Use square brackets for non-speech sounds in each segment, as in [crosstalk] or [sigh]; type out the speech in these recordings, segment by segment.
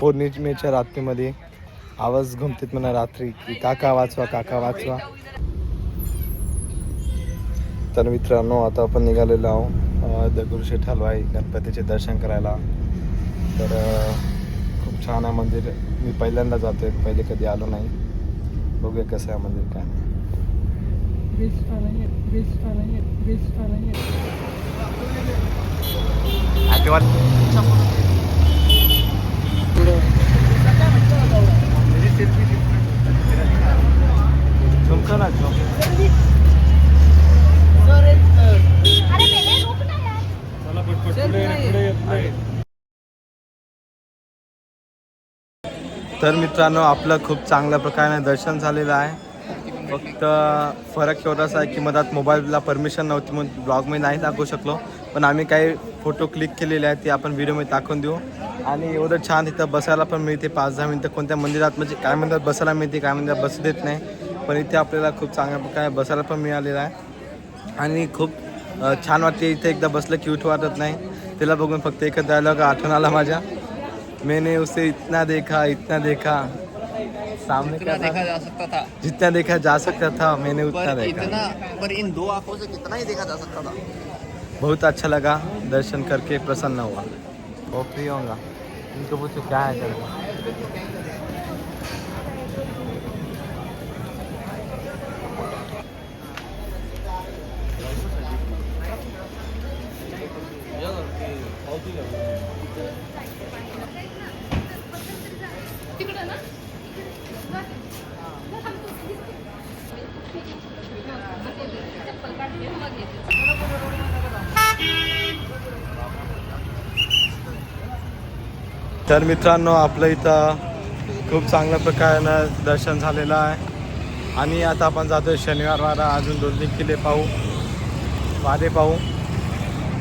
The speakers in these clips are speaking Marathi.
पौर्णिमेच्या रात्रीमध्ये आवाज घुमतेत म्हणा रात्री की काका वाचवा काका वाचवा. तर मित्रांनो आता आपण निघालेलो आहोत अं, दगडूशेठ हलवाई गणपतीचे दर्शन करायला. तर खूप छान आहे मंदिर. मी पहिल्यांदा जातोय पहिले कधी आलो नाही. बघूया कसं आहे मंदिर काय. झुमका ना झुमका अरे मेले रुक ना यार. तर मित्रांनो आपलं खूप चांगल्या प्रकारे दर्शन झालेलं आहे. फक्त फरक एवढाच आहे की मधात मोबाईलला परमिशन नव्हती म्हणून ब्लॉगमध्ये नाही दाखवू शकलो. पण आम्ही काही फोटो क्लिक केलेले आहेत ते आपण व्हिडिओमध्ये टाकून देऊ. आणि एवढं छान इथं बसायला पण मिळते पाच दहा मिनटं. कोणत्या मंदिरात म्हणजे काय मंदिरात बसायला मिळते काय मंदिरात बसू देत नाही. पण इथे आपल्याला खूप चांगल्या प्रकारे बसायला पण मिळालेलं आहे. आणि खूप छान वाटते इथे एकदा बसलं की उठ वाटत नाही. तिला बघून फक्त एकच डायलॉग आठवण आला माझ्या. मैंने उसे इतना देखा इतना देखा. सामने था? देखा जा सकता था। जितना देखा जा सकता था मैंने उतना देखा। इतना पर इन दो आंखों से कितना ही देखा जा सकता था। बहुत अच्छा लगा दर्शन करके प्रसन्न हुआ। वो फ्री होगा। इनको पूछो क्या है करके तिकडं ना चप्पल तर मित्रांनो आपलं इथं खूप चांगल्या प्रकारानं दर्शन झालेलं आहे. आणि आता आपण जातोय शनिवार वारा अजून दोन तीन किल्ले पाहू वारे पाहू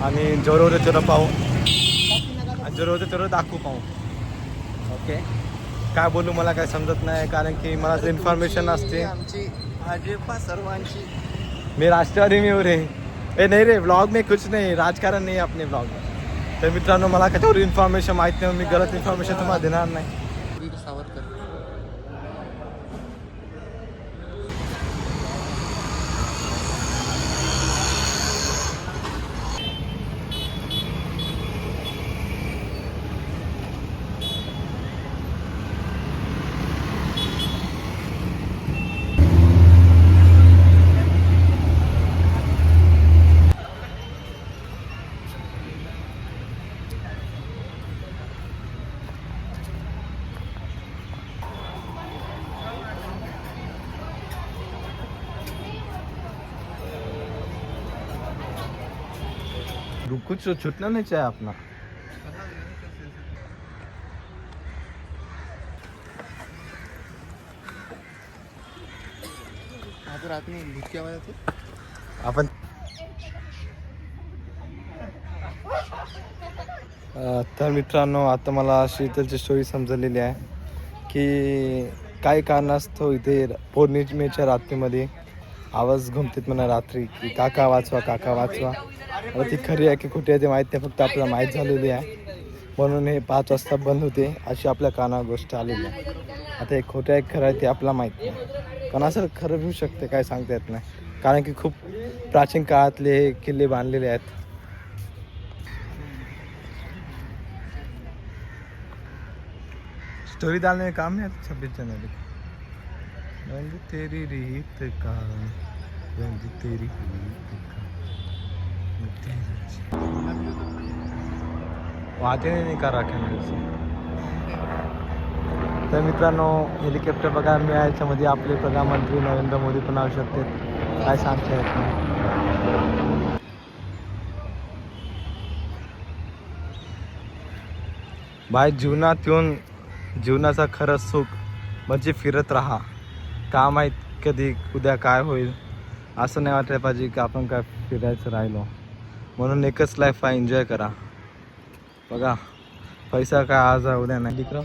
आणि जोरवरे चोरं पाहू. आणि जोरोरे चोरं दाखवू पाहू. ओके? काय बोलू मला काय समजत नाही कारण की मला इन्फॉर्मेशन असते आमची सर्वांची मी राष्ट्रवादी मी रे ए नाही रे ब्लॉग में कुछ नाही राजकारण नाही आपले ब्लॉग में तर मित्रांनो मला त्याच्यावर इन्फॉर्मेशन माहीत नाही मी गलत इन्फॉर्मेशन तुम्हाला देणार नाही. रुक कुछ छूटना नहीं चाहिए अपना आपण तर मित्रांनो आता मला शीतलची स्टोरी समजलेली आहे की काही कारणास्तव इथे पौर्णिमेच्या रात्रीमध्ये आवाज घुमतेत म्हणा रात्री की काका वाचवा काका वाचवा. आता ती खरी आहे की खोटी आहे ते माहीत नाही फक्त आपल्याला माहीत झालेली आहे. म्हणून हे पाच वाजता बंद होते अशी आपल्या कानावर गोष्ट आलेली आहे. आता हे खोटं आहे खरं आहे ते आपल्याला माहीत नाही. पण असं खरं होऊ शकते काय सांगता येत नाही. कारण की खूप प्राचीन काळातले हे किल्ले बांधलेले आहेत. स्टोरी डालने में काम नाही छब्बीस जनवरी. रंग तेरी रीत का? रंग तेरी रीत का? वाहते नाही का राख्या तर मित्रांनो हेलिकॉप्टर बघायला मिळायच्यामध्ये आपले प्रधानमंत्री नरेंद्र मोदी पण येऊ शकते. काय सांगता येत नाही. बाय जीवनात येऊन जीवनाचा खरंच सुख म्हणजे फिरत राहा. का माहीत कधी उद्या काय होईल? असं नाही वाटायला पाहिजे की आपण काय फिरायचं राहिलो. म्हणून एकच लाईफ आहे एन्जॉय करा. बघा पैसा काय आज आहे उद्या नाही. दिकरा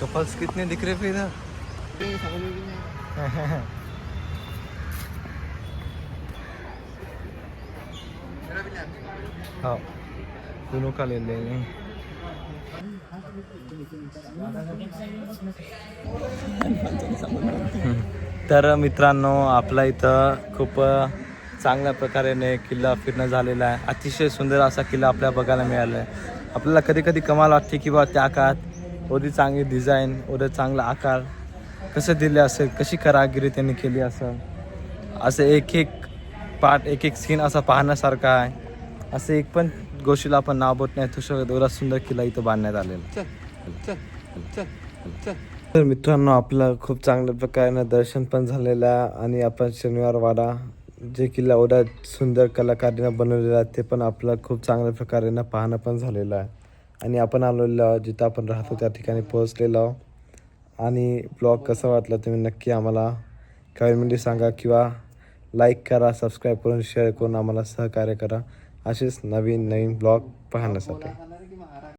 कपल्स कितने दिख रहे फिर? [laughs] [laughs] हो. दोनों का ले लेंगे तर मित्रांनो आपला इथं खूप चांगल्या प्रकारेने किल्ला फिरणं झालेला आहे. अतिशय सुंदर असा किल्ला आपल्याला बघायला मिळाला आहे आपल्याला कधी कधी कमाल वाटते की बा त्या काळात एवढी चांगली डिझाईन एवढं चांगला आकार कसं दिले असेल कशी कारागिरी त्यांनी केली असेल असं एक एक पार्ट एक एक सीन असा पाहण्यासारखा आहे. असं एक पण गोष्टीला आपण नाव बोट नाही शकत एवढा सुंदर किल्ला इथं बांधण्यात आलेला तर मित्रांनो आपलं खूप चांगल्या प्रकारे दर्शन पण झालेलं आहे आणि आपण शनिवार वाडा जे किल्ला एवढा सुंदर कलाकारीनं बनवलेला आहे ते पण आपलं खूप चांगल्या प्रकारे पाहणं पण झालेलं आहे. आणि आपण आलेलो आहोत जिथं आपण राहतो त्या ठिकाणी पोहोचलेलो आहोत. आणि ब्लॉग कसा वाटला तुम्ही नक्की आम्हाला कमेंटमध्ये सांगा किंवा लाईक करा सबस्क्राईब करून शेअर करून आम्हाला सहकार्य करा. असेच नवीन नवीन ब्लॉग पाहण्यासाठी.